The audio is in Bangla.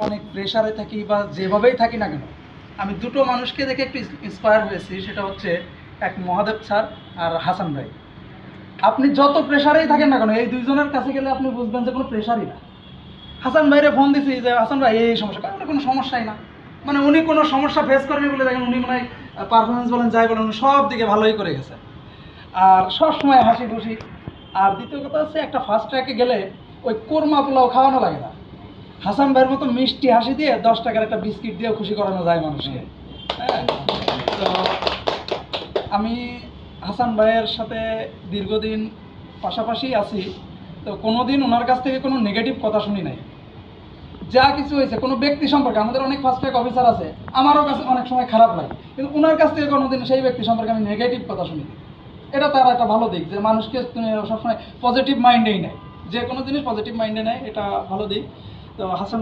অনেক প্রেশারে থাকি বা যেভাবেই থাকি না কেন, আমি দুটো মানুষকে দেখে একটু ইন্সপায়ার হয়েছি, সেটা হচ্ছে এক মহাদেব স্যার আর হাসান ভাই। আপনি যত প্রেশারেই থাকেন না কেন, এই দুইজনের কাছে গেলে আপনি বুঝবেন যে কোনো প্রেশারই না। হাসান ভাইরে ফোন দিছি যে, হাসান ভাই, এই সমস্যা কারণ কোনো সমস্যাই না। মানে উনি কোনো সমস্যা ফেস করেনি বলে দেখেন উনি মানে পারফরমেন্স বলেন, যাই বলেন সব দিকে ভালোই করে গেছে। আর সবসময় হাসি খুশি। আর দ্বিতীয় কথা হচ্ছে, একটা ফার্স্ট ট্র্যাকে গেলে ওই কোরমা পোলাও খাওয়ানো লাগে না। হাসান ভাইয়ের মতো মিষ্টি হাসি দিয়ে দশ টাকার একটা বিস্কিট দিয়ে খুশি করানো যায় মানুষকে। হ্যাঁ? তো আমি হাসান ভাইয়ের সাথে দীর্ঘদিন পাশাপাশি আছি। তো কোনোদিন ওনার কাছ থেকে কোনো নেগেটিভ কথা শুনি নাই। যা কিছু হয়েছে, কোনো ব্যক্তি সম্পর্কে, আমাদের অনেক ফার্স্ট ট্র্যাক অফিসার আছে, আমারও কাছে অনেক সময় খারাপ লাগে। কিন্তু ওনার কাছ থেকে কোনোদিন সেই ব্যক্তি সম্পর্কে আমি নেগেটিভ কথা শুনি। এটা তার একটা ভালো দিক যে মানুষকে তুমি সবসময় পজিটিভ মাইন্ডেই নেয়। যে কোনো জিনিস পজিটিভ মাইন্ডে নেয়, এটা ভালো দিক। তো হাসান